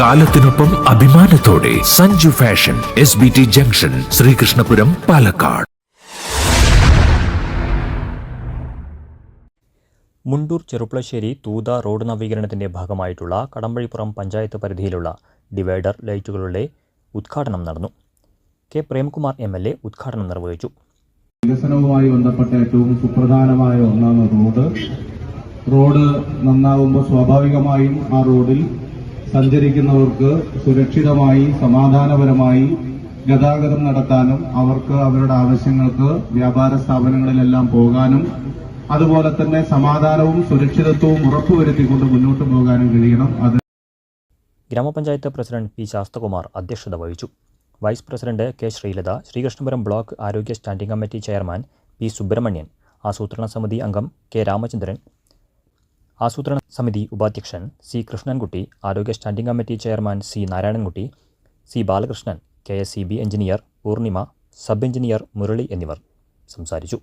കാലത്തിനൊപ്പം അഭിമാനത്തോടെ Sanju fashion S B T junction Sreekrishnapuram Palakkad. Mundur Cherpulassery Thootha road നവീകരണത്തിന്റെ ഭാഗമായിട്ടുള്ള കടമ്പഴിപ്പുറം പഞ്ചായത്ത് പരിധിയിലുള്ള divider ലൈറ്റുകളുടെ ഉദ്ഘാടനം നടന്നു. K. Premkumar M L A ഉദ്ഘാടനം നിർവഹിച്ചു. വികസനവുമായി ബന്ധപ്പെട്ട ഏറ്റവും സുപ്രധാനമായ ഒന്നാണ് റോഡ്. റോഡ് നന്നാവുമ്പോൾ സ്വാഭാവികമായും ആ റോഡിൽ സഞ്ചരിക്കുന്നവർക്ക് സുരക്ഷിതമായി സമാധാനപരമായി ഗതാഗതം നടത്താനും അവർക്ക് അവരുടെ ആവശ്യങ്ങൾക്ക് വ്യാപാര സ്ഥാപനങ്ങളിലെല്ലാം പോകാനും അതുപോലെ തന്നെ സമാധാനവും സുരക്ഷിതത്വവും ഉറപ്പുവരുത്തിക്കൊണ്ട് മുന്നോട്ട് പോകാനും കഴിയണം. അത് ഗ്രാമപഞ്ചായത്ത് പ്രസിഡന്റ് പി ശാസ്തകുമാർ അധ്യക്ഷത വഹിച്ചു. Vice president K Sreelatha Sreekrishnapuram block ആരോഗ്യ standing committee chairman P Subramanian ആസൂത്രണ സമിതി അംഗം കെ രാമചന്ദ്രൻ ആസൂത്രണ സമിതി ഉപാധ്യക്ഷൻ സി കൃഷ്ണൻകുട്ടി ആരോഗ്യ standing committee chairman C Narayanankutty C Balakrishnan K S C B engineer Poornima sub engineer Murali എന്നിവർ സംസാരിച്ചു.